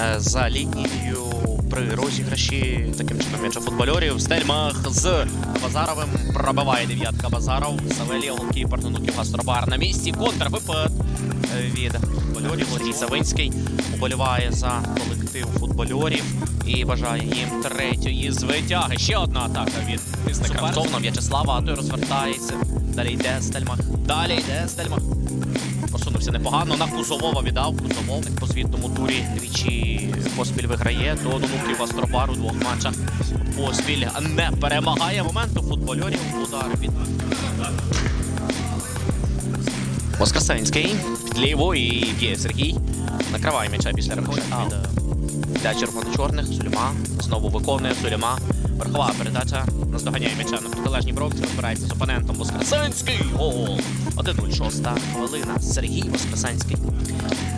е, за лінією при розіграші таким чином м'яча футбольорів. Стельмах з Базаровим пробиває дев'ятка Базаров. Савелія голкіпер Нунуків Гастробар на місці. Контрвипад від футбольорів. Сергій Савинський уболіває за колектив футбольорів і бажає їм третьої звитяги. Ще одна атака від тисника Кравцовна В'ячеслава, а той розвертається. Далі йде Стельмах. Далі йде Стельмах. Посунувся непогано. На Кузовова віддав. Кузовов по звітному турі двічі поспіль виграє. До Нунуків Астробар у двох матчах поспіль не перемагає моменту футбольорів. Удар від Воскресенський під ліву і б'є Сергій. Накриває м'яча після рахунку. е, Для червоно-чорних Суліма знову виконує Суліма. Верхова передача наздоганяє м'яча на протилежній бровці. Розбирається з опонентом Воскресенський. Гол! 1-0, шоста хвилина. Сергій Воскресенський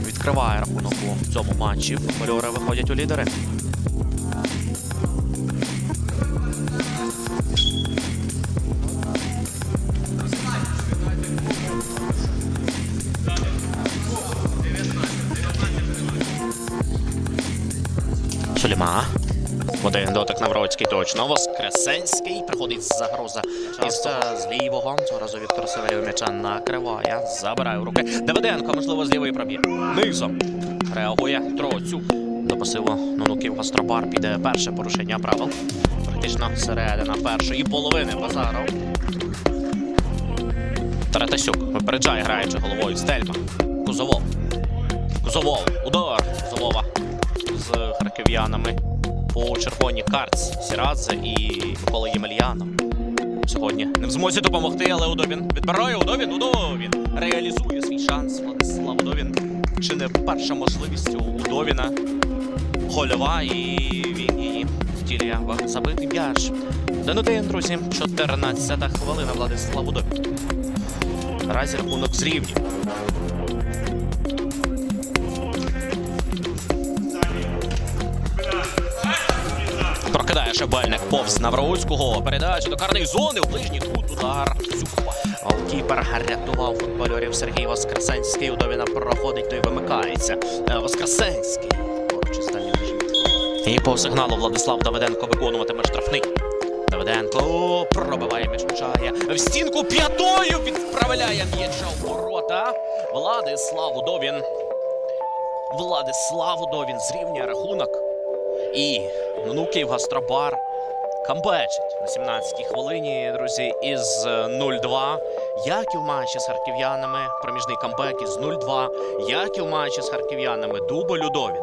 відкриває рахунок у цьому матчі. Фольори виходять у лідери. Один дотик Навроцький точно. Воскресенський. Приходить загроза. Із з лівого. Цього разу Віктор Савелєв м'яча накриває. Забирає руки. Давиденко, можливо, з лівої проб'є. Низом. Реагує Троцюк. До пасиву Нунуків Гастробар піде перше порушення правил. Практично середина першої половини Базаров. Таратасюк випереджає, граючи головою Стельма. Кузовов. Кузовов. Удар Кузовова з харків'янами по червоній картці Сірадзе і Микола Ємельянов. Сьогодні не в змозі допомогти, але Удовін відбирає Удовін. Удовін реалізує свій шанс. Владислав Удовін. Чи не перша можливість у Удовіна гольова, і він її втілює в забитий м'яч. Один, друзі, 14 хвилина Владислав Удовін. Наразі рахунок зрівнює. Прокидає Шебельник повз Навроцького. Передача до карної зони у ближній кут. Удар. Голкіпер рятував футбольорів Сергій Воскресенський. Удовіна проходить, той вимикається. Е, Воскресенський. Поруч із. І по сигналу Владислав Давиденко виконуватиме штрафний. Давиденко пробиває м'яч влучає. В стінку п'ятою відправляє м'яча в ворота. Владислав Удовін. Владислав Удовін зрівнює рахунок. І Нунуків Гастробар камбечить на 17-й хвилині, друзі, із е, 0-2. Як і в матчі з харків'янами, проміжний камбек із 0-2. Як і в матчі з харків'янами, дубль Удовін.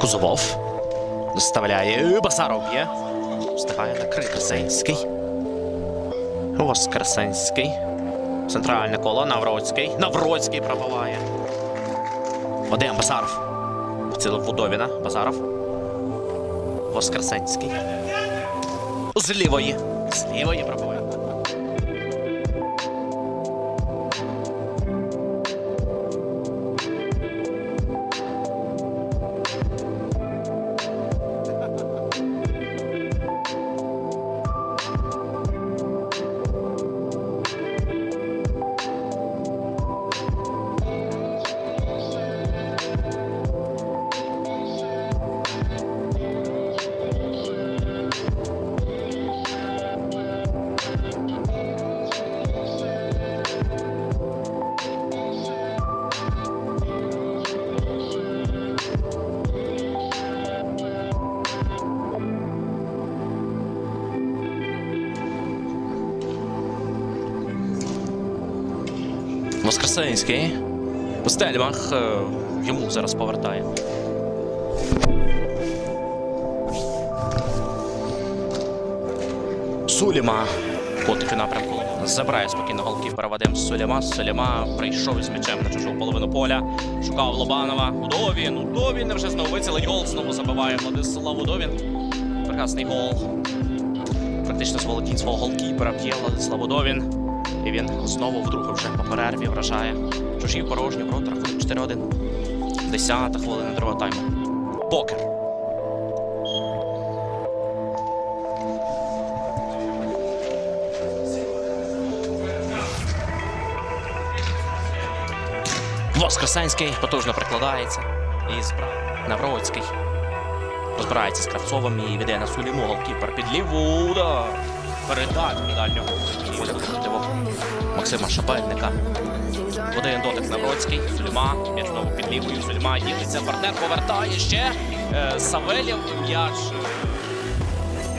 Кузовов доставляє Басаров б'є. Встигає накрити Зенський. Воскресенський. Центральне коло Навроцький. Навроцький пробиває. Вадим Базаров. Поцілив Вудовіна. Базаров. Воскресенський. З лівої. З лівої пробиває. Воскресенський. Стельмах е, йому зараз повертає. Суліма. Котик у напрямку. Забирає спокійно голкіпера Вадим Суліма. Суліма прийшов із м'ячем на чужу половину поля. Шукав Лобанова. Удовін. Удовін вже знову вицілить гол. Знову забиває Владислав Удовін. Прекрасний гол. Практично з володінь свого голкіпера п'є Владислав Удовін. І він знову вдруге вже по перерві вражає. Чужі порожні ворота рахунок 4-1. Десята хвилина другого тайму. Покер. Воскресенський потужно прикладається. І Навроцький. Розбирається з Кравцовим і веде на Суліму. Голкіпер під ліву. Дальнього. Оля Максима Шабельника. В Один дотик Навроцький. Суліма. М'яч знову під лівою. Суліма ділиться. Партнер повертає ще. Е, Савелєв. М'яч.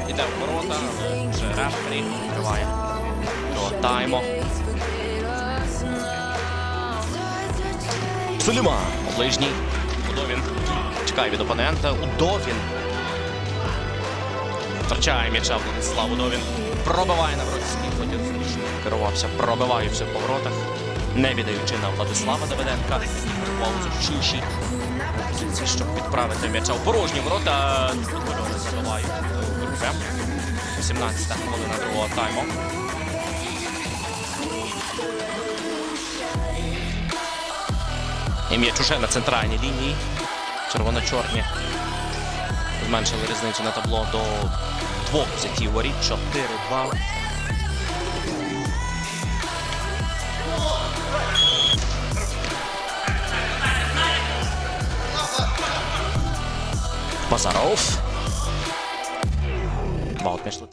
Іде в ворота. Вже рефері триває. До тайму. Суліма. Ближній. Удовін. Чекає від опонента. Удовін. Втрачає м'яча Владислав Удовін. Пробиває на Бродський. Хотів зручно. Керувався, пробиває все в поворотах. Не віддаючи на Владислава Давиденка. Паузу Чуші. Позиції, щоб підправити м'яча в порожні ворота. Футбольори забивають групи. 17 хвилина другого тайму. І м'яч уже на центральній лінії. Червоно-чорні зменшили різницю на табло до двох взятів воріт. 4-2. Базаров. Баут між летить.